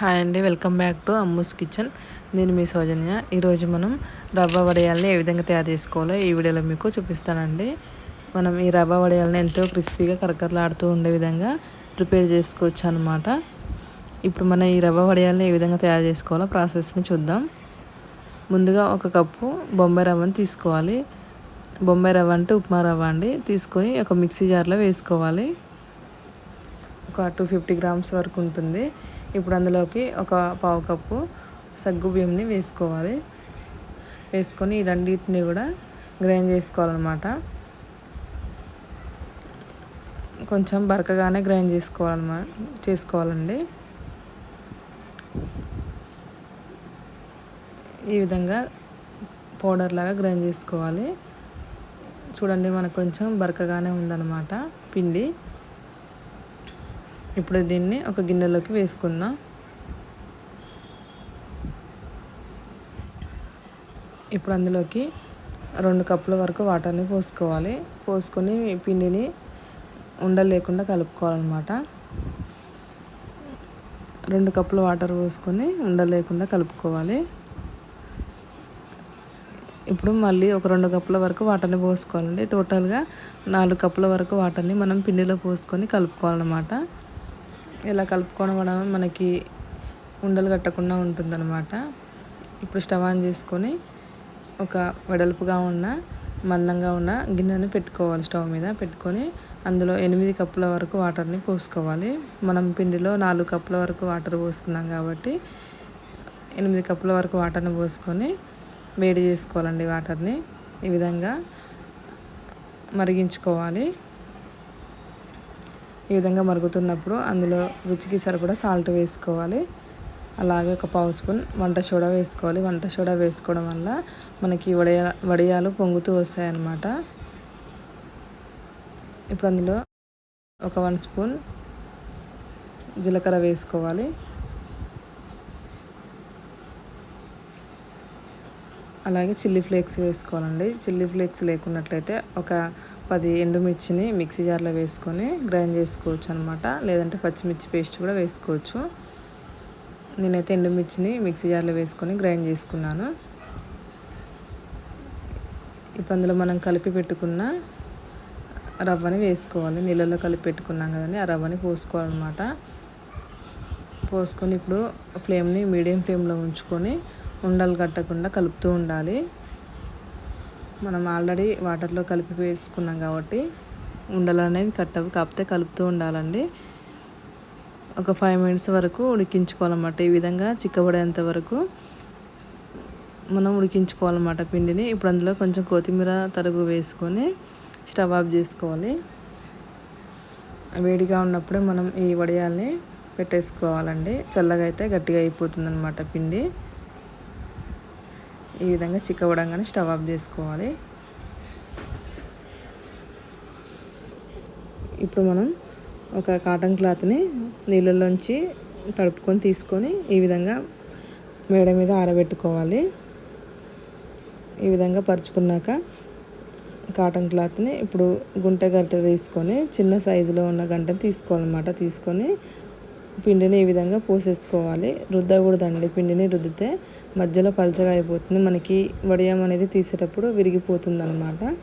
Hi అండి welcome back to Ammu's kitchen. నేను మీ సౌజన్య. ఈరోజు మనం రవ్వ వడియాలని ఏ విధంగా తయారు చేసుకోవాలో ఈ వీడియోలో మీకు చూపిస్తానండి. మనం ఈ రవ్వ వడియాలని ఎంతో క్రిస్పీగా కరకరలాడుతూ ఉండే విధంగా ప్రిపేర్ చేసుకోవచ్చు అనమాట ఇప్పుడు మనం ఈ రవ్వ వడియాలని ఏ విధంగా తయారు చేసుకోవాలో ప్రాసెస్ని చూద్దాం. ముందుగా ఒక కప్పు బొంబాయి రవ్వని తీసుకోవాలి. బొంబాయి రవ్వ అంటే ఉప్మా రవ్వ అండి. తీసుకొని ఒక మిక్సీ జార్లో వేసుకోవాలి. ఒక టూ ఫిఫ్టీ గ్రామ్స్ వరకు ఉంటుంది. ఇప్పుడు అందులోకి ఒక పావు కప్పు సగ్గు బియ్యంని వేసుకోవాలి. వేసుకొని ఈ రెండింటిని కూడా గ్రైండ్ చేసుకోవాలన్నమాట. కొంచెం బరకగానే గ్రైండ్ చేసుకోవాలన్నమాట చేసుకోవాలండి. ఈ విధంగా పౌడర్ లాగా గ్రైండ్ చేసుకోవాలి. చూడండి మనకు కొంచెం బరకగానే ఉందన్నమాట పిండి. ఇప్పుడు దీన్ని ఒక గిన్నెలోకి వేసుకుందాం. ఇప్పుడు అందులోకి రెండు కప్పుల వరకు వాటర్ని పోసుకోవాలి. పోసుకొని పిండిని ఉండలేకుండా కలుపుకోవాలన్నమాట. రెండు కప్పుల వాటర్ పోసుకొని ఉండలేకుండా కలుపుకోవాలి. ఇప్పుడు మళ్ళీ ఒక రెండు కప్పుల వరకు వాటర్ని పోసుకోవాలండి. టోటల్గా నాలుగు కప్పుల వరకు వాటర్ని మనం పిండిలో పోసుకొని కలుపుకోవాలన్నమాట. ఇలా కలుపుకోవడం కూడా మనకి ఉండలు కట్టకుండా ఉంటుందన్నమాట. ఇప్పుడు స్టవ్ ఆన్ చేసుకొని ఒక వెడల్పుగా ఉన్న మందంగా ఉన్న గిన్నెని పెట్టుకోవాలి స్టవ్ మీద. పెట్టుకొని అందులో ఎనిమిది కప్పుల వరకు వాటర్ని పోసుకోవాలి. మనం పిండిలో నాలుగు కప్పుల వరకు వాటర్ పోసుకున్నాం కాబట్టి ఎనిమిది కప్పుల వరకు వాటర్ని పోసుకొని వేడి చేసుకోవాలండి వాటర్ని. ఈ విధంగా మరిగించుకోవాలి. ఈ విధంగా మరుగుతున్నప్పుడు అందులో రుచికి సరిపడా సాల్ట్ వేసుకోవాలి. అలాగే ఒక పావు స్పూన్ వంట సోడా వేసుకోవాలి. వంట సోడా వేసుకోవడం వల్ల మనకి వడియా వడియాలు పొంగుతూ వస్తాయన్నమాట. ఇప్పుడు అందులో ఒక వన్ స్పూన్ జీలకర్ర వేసుకోవాలి. అలాగే చిల్లీ ఫ్లేక్స్ వేసుకోవాలండి. చిల్లీ ఫ్లేక్స్ లేకున్నట్లయితే ఒక పది ఎండుమిర్చిని మిక్సీ జార్లో వేసుకొని గ్రైండ్ చేసుకోవచ్చు అనమాట లేదంటే పచ్చిమిర్చి పేస్ట్ కూడా వేసుకోవచ్చు. నేనైతే ఎండుమిర్చిని మిక్సీ జార్లో వేసుకొని గ్రైండ్ చేసుకున్నాను. ఇప్పుడు అందులో మనం కలిపి పెట్టుకున్న రవ్వని వేసుకోవాలి. నీళ్ళలో కలిపి పెట్టుకున్నాం కదండి ఆ రవ్వని పోసుకోవాలన్నమాట. పోసుకొని ఇప్పుడు ఫ్లేమ్ని మీడియం ఫ్లేమ్లో ఉంచుకొని ఉండలు కట్టకుండా కలుపుతూ ఉండాలి. మనం ఆల్రెడీ వాటర్లో కలిపి వేసుకున్నాం కాబట్టి ఉండలు అనేవి కట్టవు కాకపోతే కలుపుతూ ఉండాలండి. ఒక ఫైవ్ మినిట్స్ వరకు ఉడికించుకోవాలన్నమాట. ఈ విధంగా చిక్కబడేంత వరకు మనం ఉడికించుకోవాలన్నమాట పిండిని. ఇప్పుడు అందులో కొంచెం కొత్తిమీర తరుగు వేసుకొని స్టవ్ ఆఫ్ చేసుకోవాలి. వేడిగా ఉన్నప్పుడే మనం ఈ వడియాల్ని పెట్టేసుకోవాలండి. చల్లగా అయితే గట్టిగా అయిపోతుంది పిండి. ఈ విధంగా చిక్కవడంగానే స్టవ్ ఆఫ్ చేసుకోవాలి. ఇప్పుడు మనం ఒక కాటన్ క్లాత్ని నీళ్ళల్లోంచి తడుపుకొని తీసుకొని ఈ విధంగా మేడ మీద ఆరబెట్టుకోవాలి. ఈ విధంగా పరుచుకున్నాక కాటన్ క్లాత్ని ఇప్పుడు గుంటె గంట తీసుకొని చిన్న సైజులో ఉన్న గంటని తీసుకోవాలన్నమాట. తీసుకొని పిండిని ఈ విధంగా పోసేసుకోవాలి. రుద్దకూడదండి. పిండిని రుద్దితే మధ్యలో పలచగా అయిపోతుంది. మనకి వడియం అనేది తీసేటప్పుడు విరిగిపోతుంది అనమాట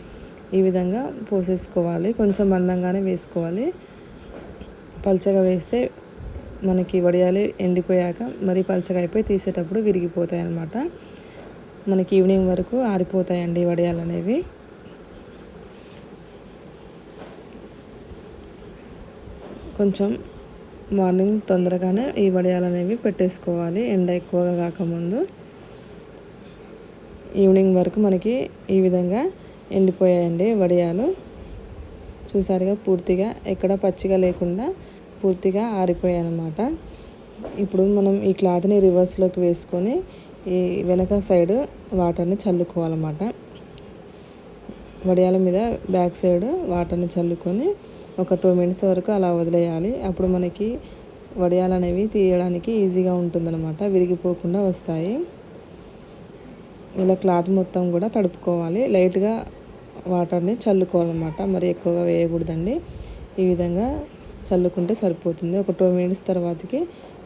ఈ విధంగా పోసేసుకోవాలి. కొంచెం మందంగానే వేసుకోవాలి. పలచగా వేస్తే మనకి వడియాలు ఎండిపోయాక మరి పలచగా అయిపోయి తీసేటప్పుడు విరిగిపోతాయి అన్నమాట మనకి ఈవినింగ్ వరకు ఆరిపోతాయండి వడియాలు అనేవి. కొంచెం మార్నింగ్ తొందరగానే ఈ వడియాలు అనేవి పెట్టేసుకోవాలి. ఎండ ఎక్కువగా కాకముందు. ఈవినింగ్ వరకు మనకి ఈ విధంగా ఎండిపోయాయండి వడియాలు. చూసారుగా పూర్తిగా ఎక్కడ పచ్చిగా లేకుండా పూర్తిగా ఆరిపోయాయి అన్నమాట ఇప్పుడు మనం ఈ క్లాత్ని రివర్స్లోకి వేసుకొని ఈ వెనక సైడ్ వాటర్ని చల్లుకోవాలన్నమాట. వడియాల మీద బ్యాక్ సైడ్ వాటర్ని చల్లుకొని ఒక టూ మినిట్స్ వరకు అలా వదిలేయాలి. అప్పుడు మనకి వడియాలు అనేవి తీయడానికి ఈజీగా ఉంటుందన్నమాట. విరిగిపోకుండా వస్తాయి. ఇలా క్లాత్ మొత్తం కూడా తడుపుకోవాలి. లైట్గా వాటర్ని చల్లుకోవాలన్నమాట. మరి ఎక్కువగా వేయకూడదండి. ఈ విధంగా చల్లుకుంటే సరిపోతుంది. ఒక టూ మినిట్స్ తర్వాతకి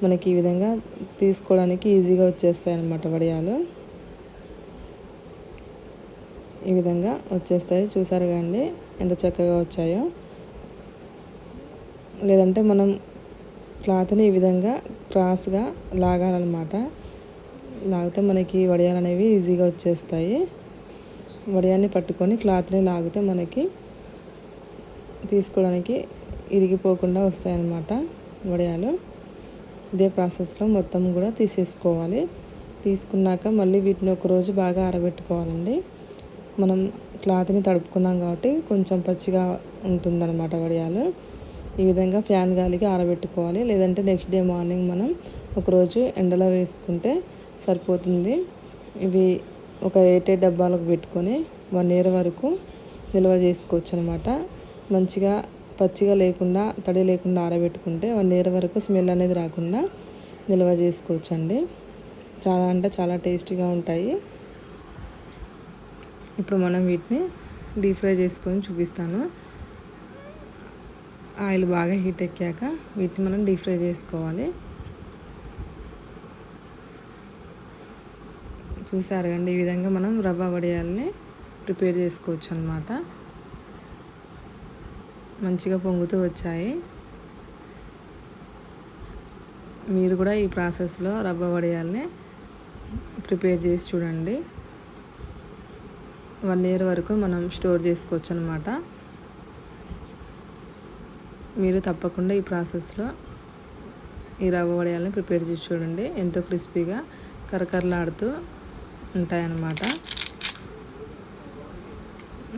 మనకి ఈ విధంగా తీసుకోవడానికి ఈజీగా వచ్చేస్తాయి అన్నమాట వడియాలు. ఈ విధంగా వచ్చేస్తాయి. చూసారు కండి ఎంత చక్కగా వచ్చాయో. లేదంటే మనం క్లాత్ని ఈ విధంగా క్రాస్గా లాగాలన్నమాట. లాగితే మనకి వడియాలు అనేవి ఈజీగా వచ్చేస్తాయి. వడియాన్ని పట్టుకొని క్లాత్ని లాగితే మనకి తీసుకోవడానికి ఇరిగిపోకుండా వస్తాయన్నమాట వడియాలు. ఇదే ప్రాసెస్లో మొత్తం కూడా తీసేసుకోవాలి. తీసుకున్నాక మళ్ళీ వీటిని ఒకరోజు బాగా ఆరబెట్టుకోవాలండి. మనం క్లాత్ని తడుపుకున్నాం కాబట్టి కొంచెం పచ్చిగా ఉంటుందన్నమాట వడియాలు. ఈ విధంగా ఫ్యాన్ గాలికి ఆరబెట్టుకోవాలి. లేదంటే నెక్స్ట్ డే మార్నింగ్ మనం ఒకరోజు ఎండలో వేసుకుంటే సరిపోతుంది. ఇవి ఒక ఏటే డబ్బాలకు పెట్టుకొని వన్ ఇయర్ వరకు నిల్వ చేసుకోవచ్చు అనమాట మంచిగా పచ్చిగా లేకుండా తడి లేకుండా ఆరబెట్టుకుంటే వన్ ఇయర్ వరకు స్మెల్ అనేది రాకుండా నిల్వ చేసుకోవచ్చు అండి చాలా అంటే చాలా టేస్టీగా ఉంటాయి. ఇప్పుడు మనం వీటిని డీప్ ఫ్రై చేసుకొని చూపిస్తాను. ఆయిల్ బాగా హీట్ ఎక్కాక వీటిని మనం డీప్ ఫ్రై చేసుకోవాలి. చూసారు కండి ఈ విధంగా మనం రవ్వ వడియాలని ప్రిపేర్ చేసుకోవచ్చు అనమాట మంచిగా పొంగుతూ వచ్చాయి. మీరు కూడా ఈ ప్రాసెస్లో రవ్వ వడియాలని ప్రిపేర్ చేసి చూడండి. వన్ ఇయర్ వరకు మనం స్టోర్ చేసుకోవచ్చు అనమాట మీరు తప్పకుండా ఈ ప్రాసెస్లో ఈ రవ్వ వడియాలని ప్రిపేర్ చేసి చూడండి. ఎంతో క్రిస్పీగా కరకరలాడుతూ ఉంటాయన్నమాట.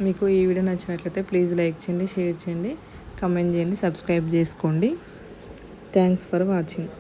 మీకు ఈ వీడియో నచ్చినట్లయితే ప్లీజ్ లైక్ చేయండి షేర్ చేయండి కమెంట్ చేయండి సబ్స్క్రైబ్ చేసుకోండి. Thanks for watching.